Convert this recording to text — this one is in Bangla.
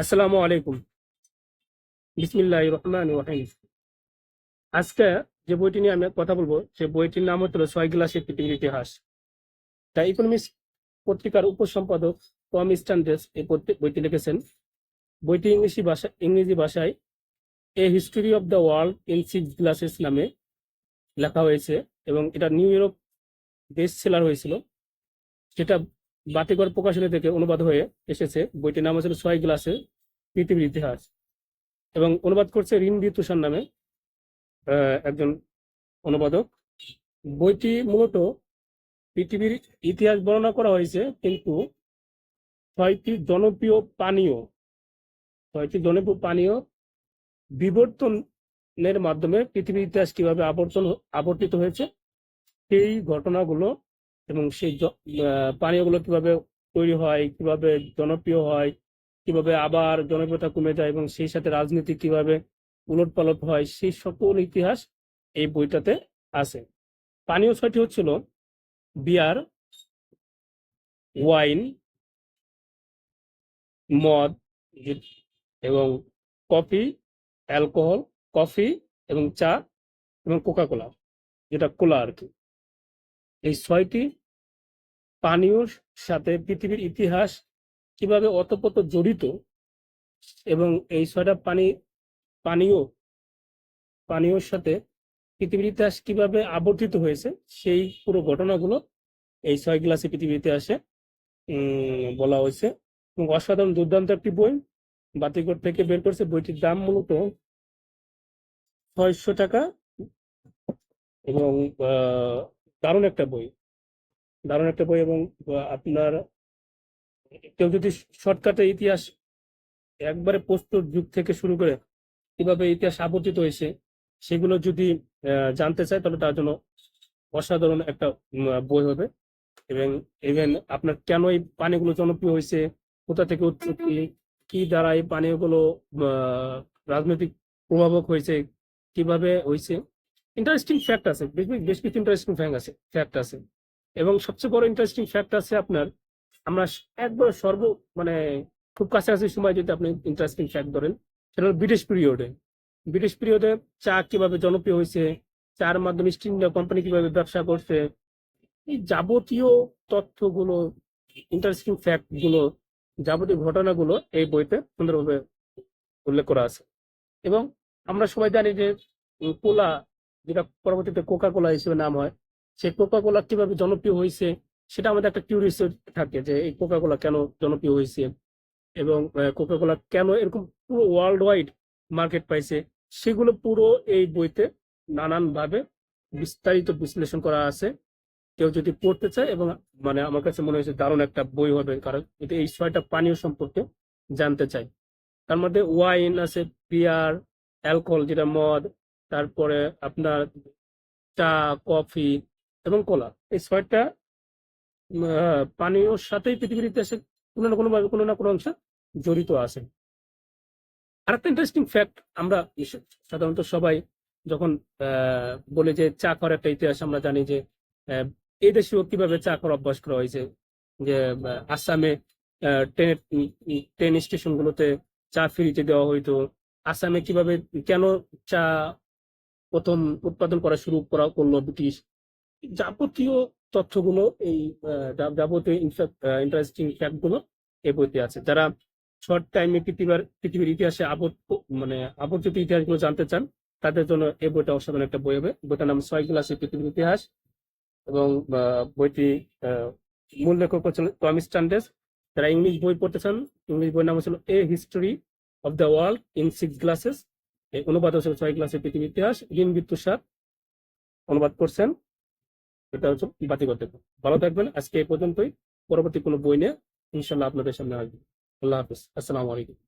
আসসালামু আলাইকুম। বিসমিল্লাহ রহমান রহিম। আজকে যে বইটি নিয়ে আমি কথা বলব, সে বইটির নাম হলো ছয় গ্লাসের পৃথিবীর ইতিহাস। দ্য ইকোনমিক্স পত্রিকার উপসম্পাদক টম স্ট্যান্ডেস এই বইটি লিখেছেন। বইটি ইংরেজি ভাষা, ইংরেজি ভাষায় a history of the world in six glasses নামে লেখা হয়েছে এবং এটা নিউ ইয়র্ক বেস্ট সেলার হয়েছিল। সেটা বাতিঘর প্রকাশনী থেকে অনুবাদ হয়ে এসেছে বইটির নাম হচ্ছে ছয় গ্লাসে পৃথিবীর ইতিহাস। এবং অনুবাদ করছে রিন্দি তুষার নামে একজন অনুবাদক। বইটি মূলত পৃথিবীর ইতিহাস বর্ণনা করা হয়েছে, কিন্তু ছয়টি জনপ্রিয় পানীয়, ছয়টি জনপ্রিয় পানীয় বিবর্তনের মাধ্যমে পৃথিবীর ইতিহাস কীভাবে আবর্তন, আবর্তিত হয়েছে, সেই ঘটনাগুলো এবং সেই পানীয়গুলো কীভাবে তৈরি হয়, কীভাবে জনপ্রিয় হয়, কীভাবে আবার জনপ্রিয়তা কমে যায় এবং সেই সাথে রাজনীতি কীভাবে উলট পালট হয়, সেই সকল ইতিহাস এই বইটাতে আছে। পানীয় ছয়টি হচ্ছিল বিয়ার, ওয়াইন, মদ এবং কফি, অ্যালকোহল, কফি এবং চা এবং কোকা কোলা যেটা কোলা আর কি। এই ছয়টি পানীয়র সাথে পৃথিবীর ইতিহাস কীভাবে অতপ্রত জড়িত এবং এই ছয়টা পানি, পানীয়, পানীয়র সাথে পৃথিবীর ইতিহাস কীভাবে আবর্তিত হয়েছে, সেই পুরো ঘটনাগুলো এই ছয় গ্লাসে পৃথিবীর ইতিহাসে বলা হয়েছে। এবং অসাধারণ দুর্দান্ত একটি বই, বাতিঘর থেকে বের করছে। বইটির দাম মূলত ছয়শো টাকা এবং দারুণ একটা বই। দারুণ একটা বই এবং আপনার কেউ যদি শর্টকাটে ইতিহাস একবারে প্রস্তুত যুগ থেকে শুরু করে কীভাবে ইতিহাস আবর্তিত হয়েছে, সেগুলো যদি জানতে চায় তাহলে তার জন্য অসাধারণ একটা বই হবে। এবং ইভেন আপনার কেন এই পানিগুলো জনপ্রিয় হয়েছে, কোথা থেকে উৎপত্তি, কি দ্বারা এই পানীয়গুলো রাজনৈতিক প্রভাবক হয়েছে, কীভাবে হয়েছে ইন্টারেস্টিং ফ্যাক্ট আছে, বেশ বেশ কিছু ইন্টারেস্টিং ফ্যাক্ট আছে ফ্যাক্ট আছে। এবং সবচেয়ে বড় ইন্টারেস্টিং ফ্যাক্ট আছে আপনার, আমরা একবার সর্ব মানে খুব কাছাকাছি সময় যদি আপনি ইন্টারেস্টিং ফ্যাক্ট ধরেন, সেটা হলো ব্রিটিশ পিরিয়ডে ব্রিটিশ পিরিয়ডে চা কীভাবে জনপ্রিয় হয়েছে, চার মাধ্যমে ইস্ট ইন্ডিয়া কোম্পানি কীভাবে ব্যবসা করছে, এই যাবতীয় তথ্যগুলো ইন্টারেস্টিং ফ্যাক্টগুলো যাবতীয় ঘটনাগুলো এই বইতে সুন্দরভাবে উল্লেখ করা আছে। এবং আমরা সবাই জানি যে কোলা যেটা পরবর্তীতে কোকা কোলা হিসেবে নাম হয়, সেই কোকা কোলা কীভাবে জনপ্রিয় হয়েছে, সেটা আমাদের একটা কিউরিয়াস থাকে যে এই কোকা কোলা কেন জনপ্রিয় হয়েছে এবং কোকা কোলা কেন এরকম পুরো ওয়ার্ল্ড ওয়াইড মার্কেট পাইছে, সেগুলো পুরো এই বইতে নানানভাবে বিস্তারিত বিশ্লেষণ করা আছে। কেউ যদি পড়তে চায় এবং মানে আমার কাছে মনে হয়েছে দারুণ একটা বই হবে, কারণ যদি এই ছয়টা পানীয় সম্পর্কে জানতে চাই। তার মধ্যে ওয়াইন আছে বিয়ার অ্যালকোহল যেটা মদ তারপরে আপনার চা কফি এবং কোলা। এই ছয়টা পানীয়র সাথেই পৃথিবীর ইতিহাসে কোনো না কোনোভাবে কোনো না কোনো অংশে জড়িত আছে। আরেকটা ইন্টারেস্টিং ফ্যাক্ট আমরা সাধারণত সবাই যখন বলে যে চা খাওয়ার একটা ইতিহাস আমরা জানি যে এই দেশেও কীভাবে চা খাওয়ার অভ্যাস করা হয়েছে যে আসামে আহ, ট্রেন ট্রেন স্টেশনগুলোতে চা ফ্রিতে দেওয়া হইতো। আসামে কীভাবে কেন চা প্রথম উৎপাদন করা শুরু করা করল ব্রিটিশ। যাবতীয় তথ্যগুলো এই যাবতীয় ইন্টারেস্টিং ফ্যাক্টগুলো এই বইতে আছে। যারা শর্ট টাইমে পৃথিবীর পৃথিবীর ইতিহাসে আবর্ত মানে আবর্তিত ইতিহাসগুলো জানতে চান, তাদের জন্য এই বইটা অসাধারণ একটা বই হবে। বইটার নাম ছয় গ্লাসে পৃথিবীর ইতিহাস এবং বইটি মূল লেখক হচ্ছেন টমি স্ট্যান্ডেস যারা ইংলিশ বই পড়তে চান, ইংলিশ বইয়ের নাম হচ্ছিল a history of the world in six glasses এই অনুবাদ হচ্ছে ছয় ক্লাসের পৃথিবীর ইতিহাস রিন বিদ্যুসার অনুবাদ করছেন এটা হচ্ছে বাতি করতে ভালো থাকবেন। আজকে এই পর্যন্তই। পরবর্তী কোনো বই নিয়ে ইনশাল্লাহ আপনাদের সামনে আসবে আল্লাহ হাফিজ। আসসালামু আলাইকুম।